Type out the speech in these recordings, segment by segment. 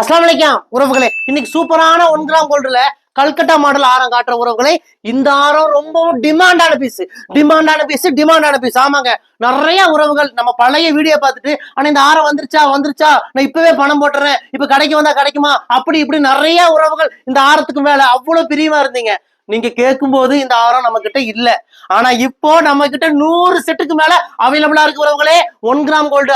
அஸ்லாம் வலைக்கம் உறவுகளே. இன்னைக்கு சூப்பரான ஒன் கிராம் கோல்டுல கல்கட்டா மாடல் ஆரம் காட்டுற உறவுகளே இந்த ஆரம் ரொம்பவும் டிமாண்டான பீஸ் டிமாண்டான பீஸ் டிமாண்டான பீஸ் ஆமாங்க. நிறைய உறவுகள் நம்ம பழைய வீடியோ பார்த்துட்டு ஆனா இந்த ஆரம் வந்துருச்சா வந்துருச்சா? நான் இப்பவே பணம் போட்டுறேன். இப்ப கடைக்கு வந்தா கிடைக்குமா? அப்படி இப்படி நிறைய உறவுகள் இந்த ஆரத்துக்கு மேல. அவ்வளவு பிரியமா இருந்தீங்க. நீங்க கேட்கும்போது இந்த ஆரம் நம்ம கிட்ட இல்ல. ஆனா இப்போ நம்ம கிட்ட நூறு செட்டுக்கு மேல அவைலபிளா இருக்கு உறவுகளே ஒன் கிராம் கோல்டு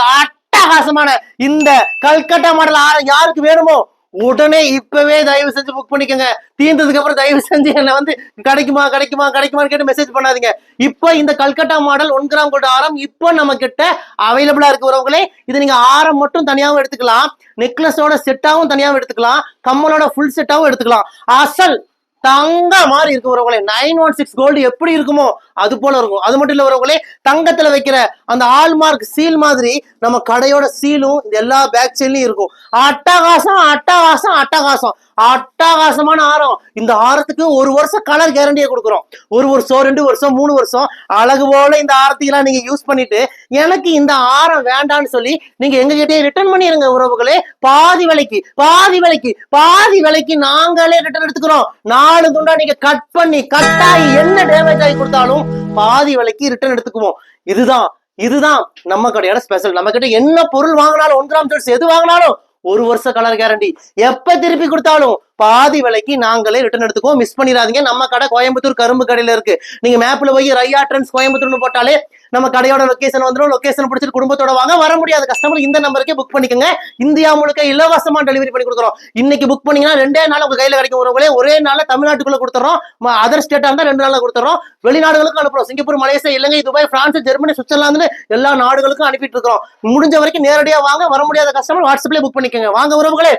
அட்டகாசமான இந்த கல்கட்டா மாடல் ஆரம் யாருக்கு வேணுமோ உடனே இப்பவே தயவு செஞ்சு புக் பண்ணிக்கோங்க. தீர்ந்ததுக்கு அப்புறம் தயவு செஞ்சு என்ன வந்து கிடைக்குமா கிடைக்குமா கிடைக்குமான்னு கேட்டு மெசேஜ் பண்ணாதீங்க. இப்போ இந்த கல்கட்டா மாடல் ஒன் கிராம் கொண்ட ஆரம் இப்போ நம்ம கிட்ட அவைலபிளா இருக்கு உறவுகளே. இது நீங்க ஆரம் மட்டும் தனியாகவும் எடுத்துக்கலாம். நெக்லஸோட செட்டாவும் தனியாகவும் எடுத்துக்கலாம். கம்மலோட ஃபுல் செட்டாவும் எடுத்துக்கலாம். அசல் தங்க மாதிரி இருக்கு உறவுகளே. நைன் ஒன் சிக்ஸ் கோல்டு எப்படி இருக்குமோ அது போல இருக்கும். அது மட்டும் இல்ல உறவுகளே தங்கத்துல வைக்கிற அந்த ஆல்மார்க் சீல் மாதிரி நம்ம கடையோட சீலும் இந்த எல்லா பேக் சைட்லயும் இருக்கும். அட்டகாசம் அட்டகாசம் அட்டகாசம். அட்டகாசமான ஆரம். இந்த ஆரத்துக்கு ஒரு வருஷம் கலர் கேரண்டியை கொடுக்குறோம். ஒரு வருஷம் ரெண்டு வருஷம் மூணு வருஷம் அழகு போல இந்த ஆரத்தையெல்லாம் நீங்க யூஸ் பண்ணிட்டு எனக்கு இந்த ஆரம் வேண்டான்னு சொல்லி நீங்க எங்க கிட்டே ரிட்டர்ன் பண்ணிருங்க உறவுகளே. பாதி விலைக்கு பாதி விலைக்கு பாதி விலைக்கு நாங்களே ரிட்டர்ன் எடுத்துக்கிறோம். நாலு துண்டா நீங்க கட் பண்ணி கட்டாயி என்ன டேமேஜ் ஆகி கொடுத்தாலும் பாதி விலைக்கு ரிட்டர்ன் எடுத்துக்குவோம். இதுதான் இதுதான் நம்ம கடையோட ஸ்பெஷல் நம்ம கிட்ட என்ன பொருள் வாங்கினாலும் ஒன்றாம் கிராம் எது வாங்கினாலும் ஒரு வருஷ கலர் கேரண்டி எப்ப திருப்பி கொடுத்தாலும் பாதி விலைக்கு நாங்களே ரிட்டர்ன் எடுத்துக்குவோம். மிஸ் பண்ணிடாதீங்க. நம்ம கடை கோயம்புத்தூர் கரும்பு கடையில இருக்கு. நீங்க மேப்ல போய் ரையா ட்ரெண்ட்ஸ் கோயம்புத்தூர்னு போட்டாலே நம்ம கடையோட லொகேஷன் வந்துடும் லொகேஷன் பிடிச்சிட்டு குடும்பத்தோட வாங்க. வர முடியாத கஸ்டமர் இந்த நம்பருக்கே புக் பண்ணிக்கோங்க. இந்தியா முழுக்க இலவசமா டெலிவரி பண்ணி கொடுக்குறோம். இன்னைக்கு புக் பண்ணீங்கன்னா ரெண்டே நாள் உங்க கையில கிடைக்கும். உறவுகளே ஒரே நாள் தமிழ்நாட்டுக்குள்ள கொடுத்துறோம். அதர் ஸ்டேட்டா இருந்தா ரெண்டு நாள்ல கொடுத்துறோம். வெளிநாடுகளுக்கும் அனுப்புறோம். Singapore Malaysia Ilangai Dubai France Germany Switzerland எல்லா நாடுகளுக்கும் அனுப்பிட்டு இருக்கிறோம். முடிஞ்ச வரைக்கும் நேரடியா வாங்க. வர முடியாத கஸ்டமர் வாட்ஸ்அப்லேயே புக் பண்ணிக்கோங்க. வாங்க உறவுகளே.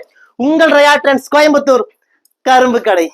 உங்கள் ரயா ட்ரெண்ட்ஸ் கோயம்புத்தூர் கரும்பு கடை.